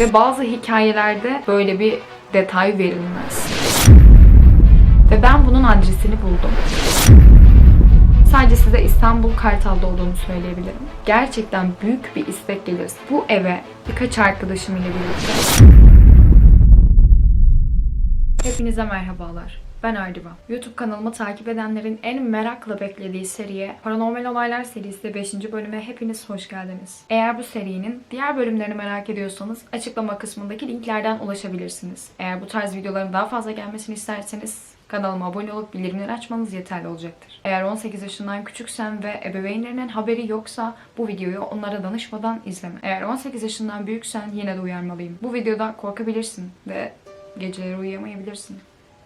Ve bazı hikayelerde böyle bir detay verilmez. Ve ben bunun adresini buldum. Sadece size İstanbul Kartal'da olduğunu söyleyebilirim. Gerçekten büyük bir istek gelirse bu eve birkaç arkadaşım ile birlikte. Hepinize merhabalar. Ben Ardiva. YouTube kanalımı takip edenlerin en merakla beklediği seriye Paranormal Olaylar serisi 5. bölüme hepiniz hoş geldiniz. Eğer bu serinin diğer bölümlerini merak ediyorsanız açıklama kısmındaki linklerden ulaşabilirsiniz. Eğer bu tarz videoların daha fazla gelmesini isterseniz Kanalıma abone olup bildirimleri açmanız yeterli olacaktır. Eğer 18 yaşından küçüksen ve ebeveynlerinin haberi yoksa bu videoyu onlara danışmadan izleme. Eğer 18 yaşından büyüksen yine de uyarmalıyım. Bu videoda korkabilirsin ve geceleri uyuyamayabilirsin.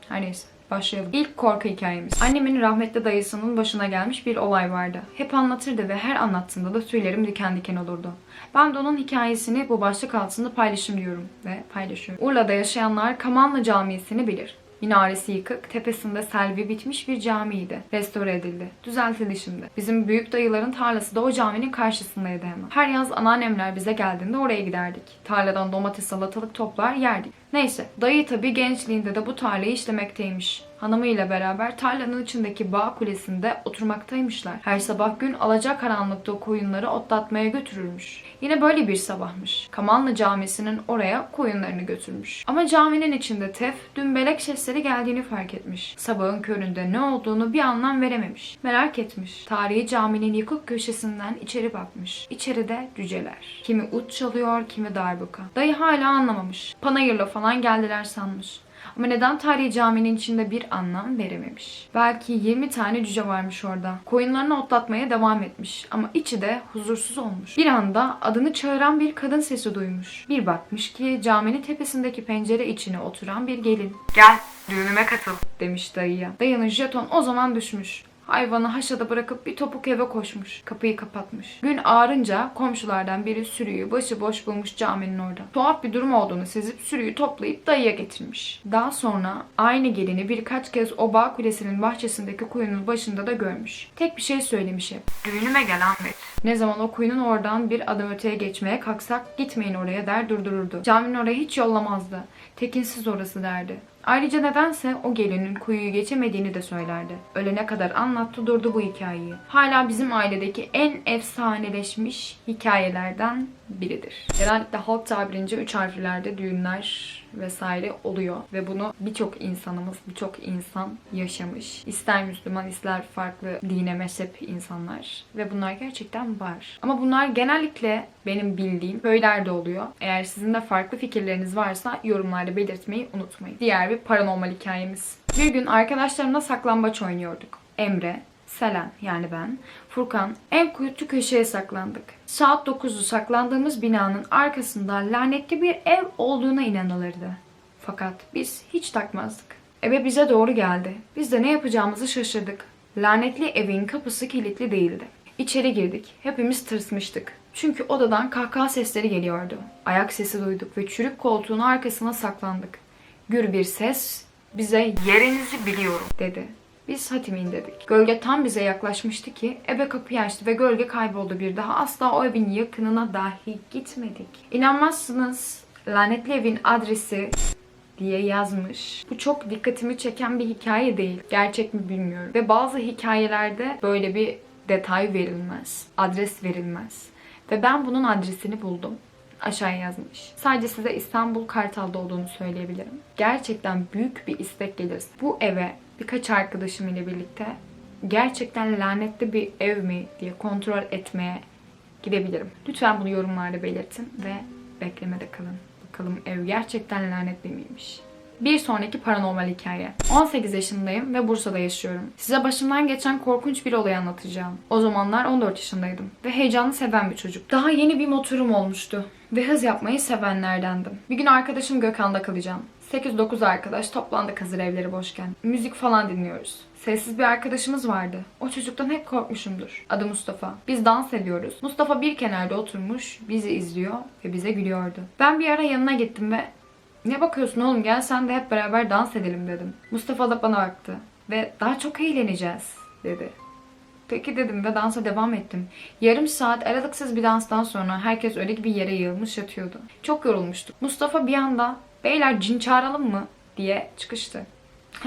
Her neyse. Başlayalım. İlk korku hikayemiz. Annemin rahmetli dayısının başına gelmiş bir olay vardı. Hep anlatırdı ve her anlattığında da tüylerim diken diken olurdu. Ben de onun hikayesini bu başlık altında paylaşım diyorum ve paylaşıyorum. Urla'da yaşayanlar Kamanlı Camisi'ni bilir. Minaresi yıkık, tepesinde selvi bitmiş bir camiydi. Restore edildi. Düzeltildi şimdi. Bizim büyük dayıların tarlası da o caminin karşısındaydı hemen. Her yaz anneannemler bize geldiğinde oraya giderdik. Tarladan domates salatalık toplar yerdik. Neyse, dayı tabii gençliğinde de bu tarlayı işlemekteymiş. Hanımıyla beraber tarlanın içindeki bağ kulesinde oturmaktaymışlar. Her sabah gün alacakaranlıkta o koyunları otlatmaya götürürmüş. Yine böyle bir sabahmış. Kamanlı Camisi'nin oraya koyunlarını götürmüş. Ama caminin içinde Tef dün belek sesleri geldiğini fark etmiş. Sabahın köründe ne olduğunu bir anlam verememiş. Merak etmiş. Tarihi caminin yıkık köşesinden içeri bakmış. İçeride cüceler. Kimi ut çalıyor, kimi darbuka. Dayı hala anlamamış. Panayırla falan geldiler sanmış. Ama neden tarihi caminin içinde bir anlam verememiş? Belki 20 tane cüce varmış orada. Koyunlarını otlatmaya devam etmiş ama içi de huzursuz olmuş. Bir anda adını çağıran bir kadın sesi duymuş. Bir bakmış ki caminin tepesindeki pencere içine oturan bir gelin. Gel düğünüme katıl demiş dayıya. Dayının jeton o zaman düşmüş. Hayvanı haşada bırakıp bir topuk eve koşmuş. Kapıyı kapatmış. Gün ağarınca komşulardan biri sürüyü başıboş bulmuş caminin orada. Tuhaf bir durum olduğunu sezip sürüyü toplayıp dayıya getirmiş. Daha sonra aynı gelini birkaç kez o bağ kulesinin bahçesindeki kuyunun başında da görmüş. Tek bir şey söylemiş hep. Düğünüme gel Ahmet. Ne zaman o kuyunun oradan bir adım öteye geçmeye kalksak gitmeyin oraya der durdururdu. Caminin oraya hiç yollamazdı. Tekinsiz orası derdi. Ayrıca nedense o gelinin kuyuyu geçemediğini de söylerdi. Ölene kadar anlattı durdu bu hikayeyi. Hala bizim ailedeki en efsaneleşmiş hikayelerden biridir. Genellikle halk tabirince üç harflerde düğünler vesaire oluyor. Ve bunu birçok insanımız, birçok insan yaşamış. İster Müslüman, ister farklı dine mezhep insanlar. Ve bunlar gerçekten var. Ama bunlar genellikle benim bildiğim köylerde oluyor. Eğer sizin de farklı fikirleriniz varsa yorumlarda belirtmeyi unutmayın. Diğer bir paranormal hikayemiz. Bir gün arkadaşlarımla saklambaç oynuyorduk. Emre, Selen yani ben, Furkan en kuytu köşeye saklandık. Saat 9'u saklandığımız binanın arkasında lanetli bir ev olduğuna inanılırdı. Fakat biz hiç takmazdık. Eve bize doğru geldi. Biz de ne yapacağımızı şaşırdık. Lanetli evin kapısı kilitli değildi. İçeri girdik. Hepimiz tırsmıştık. Çünkü odadan kahkaha sesleri geliyordu. Ayak sesi duyduk ve çürük koltuğun arkasına saklandık. Gür bir ses bize yerinizi biliyorum dedi. Biz hatimin dedik. Gölge tam bize yaklaşmıştı ki ebe kapıyı açtı ve gölge kayboldu bir daha. Asla o evin yakınına dahi gitmedik. İnanmazsınız lanetli evin adresi diye yazmış. Bu çok dikkatimi çeken bir hikaye değil. Gerçek mi bilmiyorum. Ve bazı hikayelerde böyle bir detay verilmez. Adres verilmez. Ve ben bunun adresini buldum. Aşağıya yazmış. Sadece size İstanbul Kartal'da olduğunu söyleyebilirim. Gerçekten büyük bir istek gelirse bu eve birkaç arkadaşım ile birlikte gerçekten lanetli bir ev mi diye kontrol etmeye gidebilirim. Lütfen bunu yorumlarda belirtin ve beklemede kalın. Bakalım ev gerçekten lanetli miymiş? Bir sonraki paranormal hikaye. 18 yaşındayım ve Bursa'da yaşıyorum. Size başımdan geçen korkunç bir olay anlatacağım. O zamanlar 14 yaşındaydım ve heyecanlı seven bir çocuk. Daha yeni bir motorum olmuştu ve hız yapmayı sevenlerdendim. Bir gün arkadaşım Gökhan'da kalacağım. 8-9 arkadaş toplandık hazır evleri boşken. Müzik falan dinliyoruz. Sessiz bir arkadaşımız vardı. O çocuktan hep korkmuşumdur. Adı Mustafa. Biz dans ediyoruz. Mustafa bir kenarda oturmuş, bizi izliyor ve bize gülüyordu. Ben bir ara yanına gittim ve ne bakıyorsun oğlum gel sen de hep beraber dans edelim dedim. Mustafa da bana baktı ve daha çok eğleneceğiz dedi. Peki dedim ve dansa devam ettim. Yarım saat aralıksız bir danstan sonra herkes öyle bir yere yığılmış yatıyordu. Çok yorulmuştuk. Mustafa bir anda beyler cin çağıralım mı diye çıkıştı.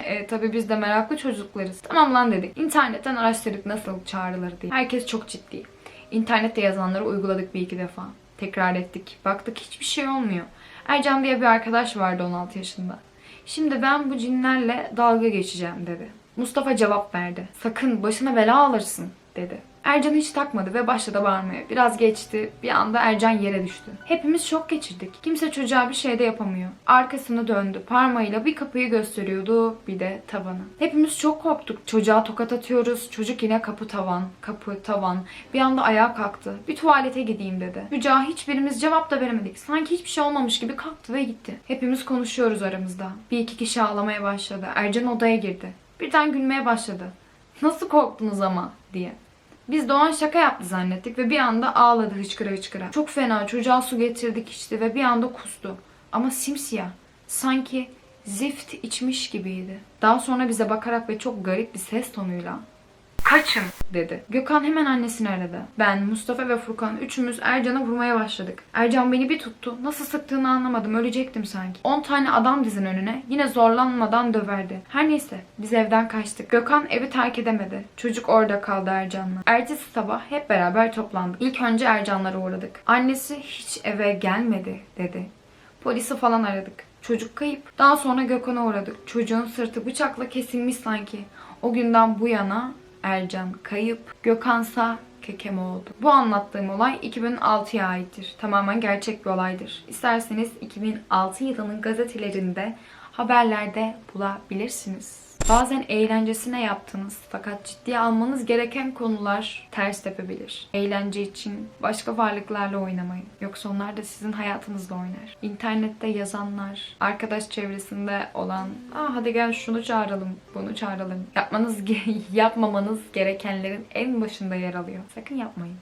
E, tabii biz de meraklı çocuklarız. Tamam lan dedik. İnternetten araştırdık nasıl çağrılır diye. Herkes çok ciddi. İnternette yazanları uyguladık bir iki defa. Tekrar ettik. Baktık hiçbir şey olmuyor. Ercan diye bir arkadaş vardı 16 yaşında. Şimdi ben bu cinlerle dalga geçeceğim dedi. Mustafa cevap verdi. Sakın başına bela alırsın dedi. Ercan hiç takmadı ve başladı bağırmaya. Biraz geçti. Bir anda Ercan yere düştü. Hepimiz şok geçirdik. Kimse çocuğa bir şey de yapamıyor. Arkasını döndü. Parmağıyla bir kapıyı gösteriyordu bir de tavanı. Hepimiz çok korktuk. Çocuğa tokat atıyoruz. Çocuk yine kapı tavan, kapı tavan. Bir anda ayağa kalktı. Bir tuvalete gideyim dedi. Çocuğa hiçbirimiz cevap da veremedik. Sanki hiçbir şey olmamış gibi kalktı ve gitti. Hepimiz konuşuyoruz aramızda. Bir iki kişi ağlamaya başladı. Ercan odaya girdi. Birden gülmeye başladı. Nasıl korktunuz ama diye. Biz Doğan şaka yaptı zannettik ve bir anda ağladı hıçkıra hıçkıra. Çok fena çocuğa su getirdik içti ve bir anda kustu. Ama simsiyah. Sanki zift içmiş gibiydi. Daha sonra bize bakarak ve çok garip bir ses tonuyla Kaçın dedi. Gökhan hemen annesini aradı. Ben, Mustafa ve Furkan üçümüz Ercan'a vurmaya başladık. Ercan beni bir tuttu. Nasıl sıktığını anlamadım. Ölecektim sanki. 10 tane adam dizin önüne. Yine zorlanmadan döverdi. Her neyse biz evden kaçtık. Gökhan evi terk edemedi. Çocuk orada kaldı Ercan'la. Ertesi sabah hep beraber toplandık. İlk önce Ercanlara uğradık. Annesi hiç eve gelmedi dedi. Polisi falan aradık. Çocuk kayıp. Daha sonra Gökhan'a uğradık. Çocuğun sırtı bıçakla kesilmiş sanki. O günden bu yana Ercan kayıp, Gökhansa kekem oldu. Bu anlattığım olay 2006'ya aittir. Tamamen gerçek bir olaydır. İsterseniz 2006 yılının gazetelerinde, haberlerde bulabilirsiniz. Bazen eğlencesine yaptığınız fakat ciddiye almanız gereken konular ters tepebilir. Eğlence için başka varlıklarla oynamayın. Yoksa onlar da sizin hayatınızla oynar. İnternette yazanlar, arkadaş çevresinde olan Aa, hadi gel şunu çağıralım, bunu çağıralım. Yapmanız, yapmamanız gerekenlerin en başında yer alıyor. Sakın yapmayın.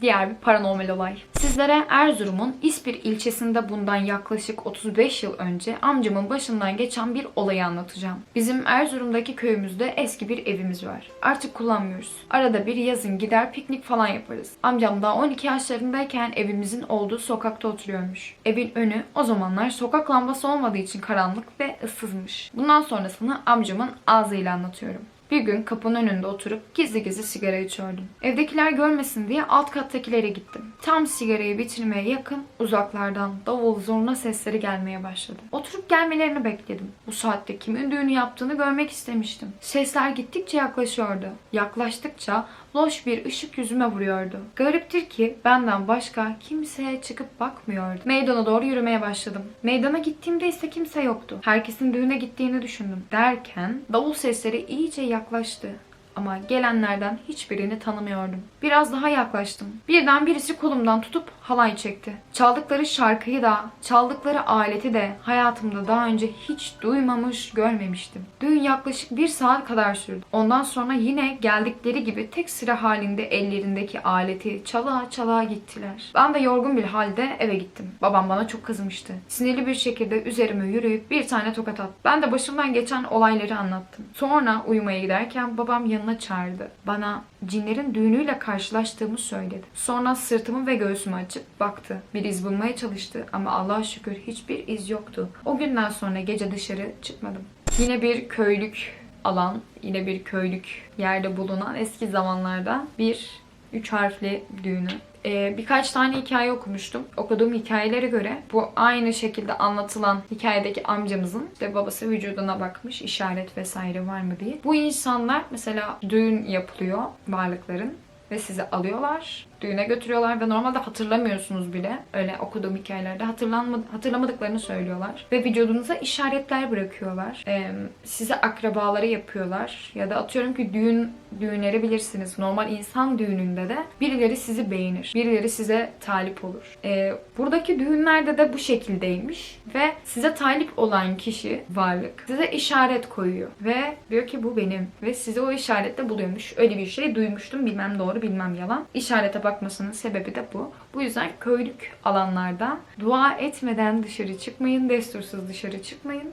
Diğer bir paranormal olay. Sizlere Erzurum'un İspir ilçesinde bundan yaklaşık 35 yıl önce amcamın başından geçen bir olayı anlatacağım. Bizim Erzurum'daki köyümüzde eski bir evimiz var. Artık kullanmıyoruz. Arada bir yazın gider piknik falan yaparız. Amcam daha 12 yaşlarındayken evimizin olduğu sokakta oturuyormuş. Evin önü o zamanlar sokak lambası olmadığı için karanlık ve ıssızmış. Bundan sonrasını amcamın ağzıyla anlatıyorum. Bir gün kapının önünde oturup gizli gizli sigara içiyordum. Evdekiler görmesin diye alt kattakilere gittim. Tam sigarayı bitirmeye yakın uzaklardan davul zurna sesleri gelmeye başladı. Oturup gelmelerini bekledim. Bu saatte kimin düğünü yaptığını görmek istemiştim. Sesler gittikçe yaklaşıyordu. Yaklaştıkça loş bir ışık yüzüme vuruyordu. Gariptir ki benden başka kimseye çıkıp bakmıyordu. Meydana doğru yürümeye başladım. Meydana gittiğimde ise kimse yoktu. Herkesin düğüne gittiğini düşündüm. Derken davul sesleri iyice yaklaştı. Ama gelenlerden hiçbirini tanımıyordum. Biraz daha yaklaştım. Birden birisi kolumdan tutup halay çekti. Çaldıkları şarkıyı da, çaldıkları aleti de hayatımda daha önce hiç duymamış, görmemiştim. Düğün yaklaşık bir saat kadar sürdü. Ondan sonra yine geldikleri gibi tek sıra halinde ellerindeki aleti çala çala gittiler. Ben de yorgun bir halde eve gittim. Babam bana çok kızmıştı. Sinirli bir şekilde üzerime yürüyüp bir tane tokat attı. Ben de başımdan geçen olayları anlattım. Sonra uyumaya giderken babam yanına çağırdı. Bana cinlerin düğünüyle karşılaştığımı söyledi. Sonra sırtımı ve göğsümü açıp baktı. Bir iz bulmaya çalıştı ama Allah'a şükür hiçbir iz yoktu. O günden sonra gece dışarı çıkmadım. Yine bir köylük alan, yine bir köylük yerde bulunan eski zamanlarda bir üç harfli düğünü. Ee, birkaç tane hikaye okumuştum. Okuduğum hikayelere göre bu aynı şekilde anlatılan hikayedeki amcamızın işte babası vücuduna bakmış işaret vesaire var mı diye. Bu insanlar mesela düğün yapılıyor varlıkların ve sizi alıyorlar. Düğüne götürüyorlar ve normalde hatırlamıyorsunuz bile. Öyle okuduğum hikayelerde hatırlanma, hatırlamadıklarını söylüyorlar. Ve vücudunuza işaretler bırakıyorlar. Ee, size akrabaları yapıyorlar. Ya da atıyorum ki düğün düğünleri bilirsiniz. Normal insan düğününde de birileri sizi beğenir. Birileri size talip olur. Ee, buradaki düğünlerde de bu şekildeymiş. Ve size talip olan kişi, varlık, size işaret koyuyor. Ve diyor ki bu benim. Ve sizi o işarette buluyormuş. Öyle bir şey duymuştum. Bilmem doğru bilmem yalan. İşarete bakmasının sebebi de bu. Bu yüzden köylük alanlarda dua etmeden dışarı çıkmayın. Destursuz dışarı çıkmayın.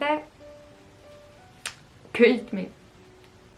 Ve köye gitmeyin.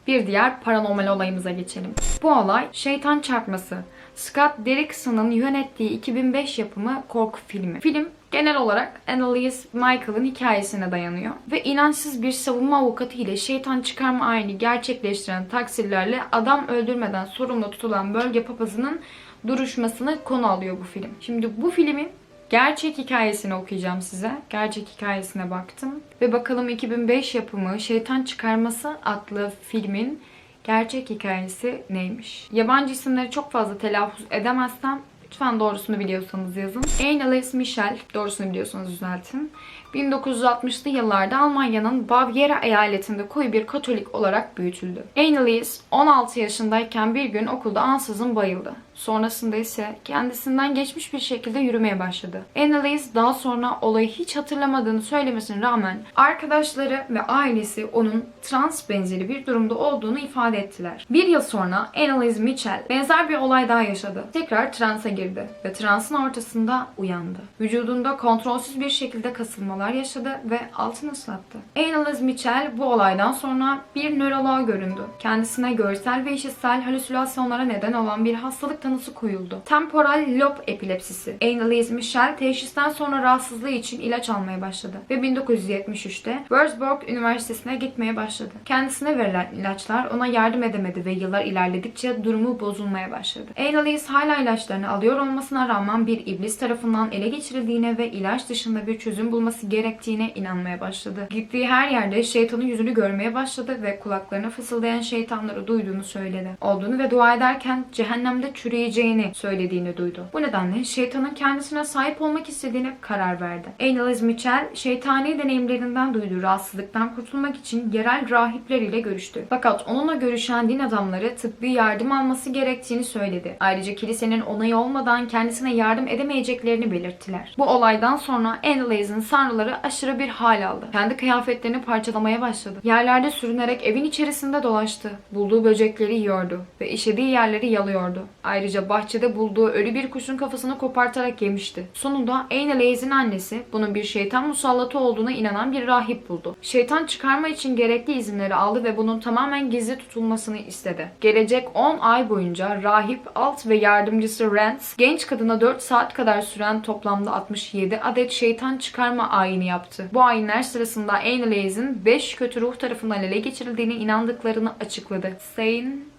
Bir diğer paranormal olayımıza geçelim. Bu olay şeytan çarpması. Scott Derrickson'ın yönettiği 2005 yapımı korku filmi. Film genel olarak Annalise Michael'ın hikayesine dayanıyor. Ve inançsız bir savunma avukatı ile şeytan çıkarma ayini gerçekleştiren taksirlerle adam öldürmeden sorumlu tutulan bölge papazının duruşmasını konu alıyor bu film. Şimdi bu filmin Gerçek hikayesini okuyacağım size. Gerçek hikayesine baktım. Ve bakalım 2005 yapımı Şeytan Çıkarması adlı filmin gerçek hikayesi neymiş? Yabancı isimleri çok fazla telaffuz edemezsem lütfen doğrusunu biliyorsanız yazın. Annelies Michel, doğrusunu biliyorsanız düzeltin. 1960'lı yıllarda Almanya'nın Bavyera eyaletinde koyu bir Katolik olarak büyütüldü. Annelies 16 yaşındayken bir gün okulda ansızın bayıldı. Sonrasında ise kendisinden geçmiş bir şekilde yürümeye başladı. Annelies daha sonra olayı hiç hatırlamadığını söylemesine rağmen arkadaşları ve ailesi onun trans benzeri bir durumda olduğunu ifade ettiler. Bir yıl sonra Annelies Mitchell benzer bir olay daha yaşadı. Tekrar transa girdi ve transın ortasında uyandı. Vücudunda kontrolsüz bir şekilde kasılmalar yaşadı ve altını ıslattı. Annelies Mitchell bu olaydan sonra bir nöroloğa göründü. Kendisine görsel ve işitsel halüsinasyonlara neden olan bir hastalık tanısı koyuldu. Temporal lob epilepsisi. Annelies Michel teşhisten sonra rahatsızlığı için ilaç almaya başladı ve 1973'te Würzburg Üniversitesi'ne gitmeye başladı. Kendisine verilen ilaçlar ona yardım edemedi ve yıllar ilerledikçe durumu bozulmaya başladı. Annelies hala ilaçlarını alıyor olmasına rağmen bir iblis tarafından ele geçirildiğine ve ilaç dışında bir çözüm bulması gerektiğine inanmaya başladı. Gittiği her yerde şeytanın yüzünü görmeye başladı ve kulaklarına fısıldayan şeytanları duyduğunu söyledi. Olduğunu ve dua ederken cehennemde çürüyeceğini söylediğini duydu. Bu nedenle şeytanın kendisine sahip olmak istediğine karar verdi. Annelies Mitchell, şeytani deneyimlerinden duyduğu rahatsızlıktan kurtulmak için yerel rahipler ile görüştü. Fakat onunla görüşen din adamları tıbbi yardım alması gerektiğini söyledi. Ayrıca kilisenin onayı olmadan kendisine yardım edemeyeceklerini belirttiler. Bu olaydan sonra Annelies'in sanrıları aşırı bir hal aldı. Kendi kıyafetlerini parçalamaya başladı. Yerlerde sürünerek evin içerisinde dolaştı. Bulduğu böcekleri yiyordu ve işediği yerleri yalıyordu. Ayrıca bahçede bulduğu ölü bir kuşun kafasını kopartarak yemişti. Sonunda Annelies'in annesi bunun bir şeytan musallatı olduğuna inanan bir rahip buldu. Şeytan çıkarma için gerekli izinleri aldı ve bunun tamamen gizli tutulmasını istedi. Gelecek 10 ay boyunca rahip alt ve yardımcısı Rance genç kadına 4 saat kadar süren toplamda 67 adet şeytan çıkarma ayini yaptı. Bu ayinler sırasında Annelies'in 5 kötü ruh tarafından ele geçirildiğine inandıklarını açıkladı. Saint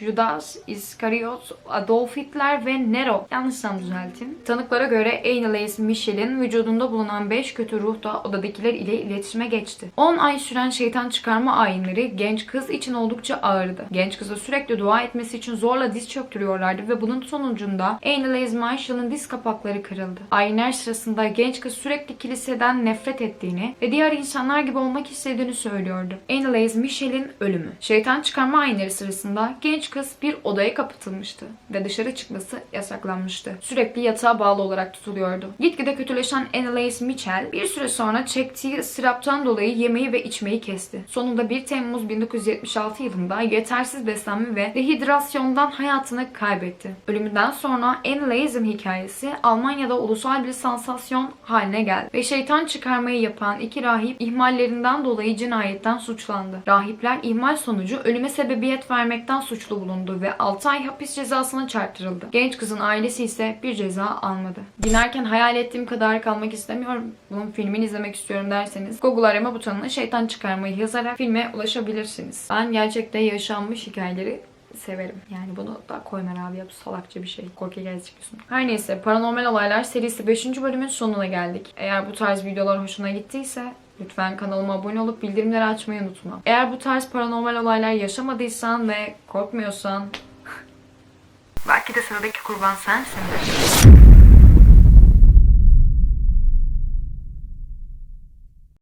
Judas, İskariot, Adolf Hitler ve Nero. Yanlışsam düzeltin. Tanıklara göre Annelies Michel'in vücudunda bulunan 5 kötü ruh da odadakiler ile iletişime geçti. 10 ay süren şeytan çıkarma ayinleri genç kız için oldukça ağırdı. Genç kıza sürekli dua etmesi için zorla diz çöktürüyorlardı ve bunun sonucunda Annelies Michel'in diz kapakları kırıldı. Ayinler sırasında genç kız sürekli kiliseden nefret ettiğini ve diğer insanlar gibi olmak istediğini söylüyordu. Annelies Michel'in ölümü. Şeytan çıkarma ayinleri sırasında genç kız bir odaya kapatılmıştı ve dışarı çıkması yasaklanmıştı. Sürekli yatağa bağlı olarak tutuluyordu. Gitgide kötüleşen Annelies Mitchell bir süre sonra çektiği ıstıraptan dolayı yemeği ve içmeyi kesti. Sonunda 1 Temmuz 1976 yılında yetersiz beslenme ve dehidrasyondan hayatını kaybetti. Ölümünden sonra Annelies'in hikayesi Almanya'da ulusal bir sansasyon haline geldi ve şeytan çıkarmayı yapan iki rahip ihmallerinden dolayı cinayetten suçlandı. Rahipler ihmal sonucu ölüme sebebiyet vermekten suçlu bulundu ve 6 ay hapis cezasına çarptırıldı. Genç kızın ailesi ise bir ceza almadı. Dinlerken hayal ettiğim kadar kalmak istemiyorum. Bunun filmini izlemek istiyorum derseniz Google arama butonuna şeytan çıkarmayı yazarak filme ulaşabilirsiniz. Ben gerçekten yaşanmış hikayeleri severim. Yani bunu da koyma abi ya bu salakça bir şey. Korku hikayesi çıkıyorsun. Her neyse Paranormal Olaylar serisi 5. bölümün sonuna geldik. Eğer bu tarz videolar hoşuna gittiyse Lütfen kanalıma abone olup bildirimleri açmayı unutma. Eğer bu tarz paranormal olaylar yaşamadıysan ve korkmuyorsan belki de sıradaki kurban sensin.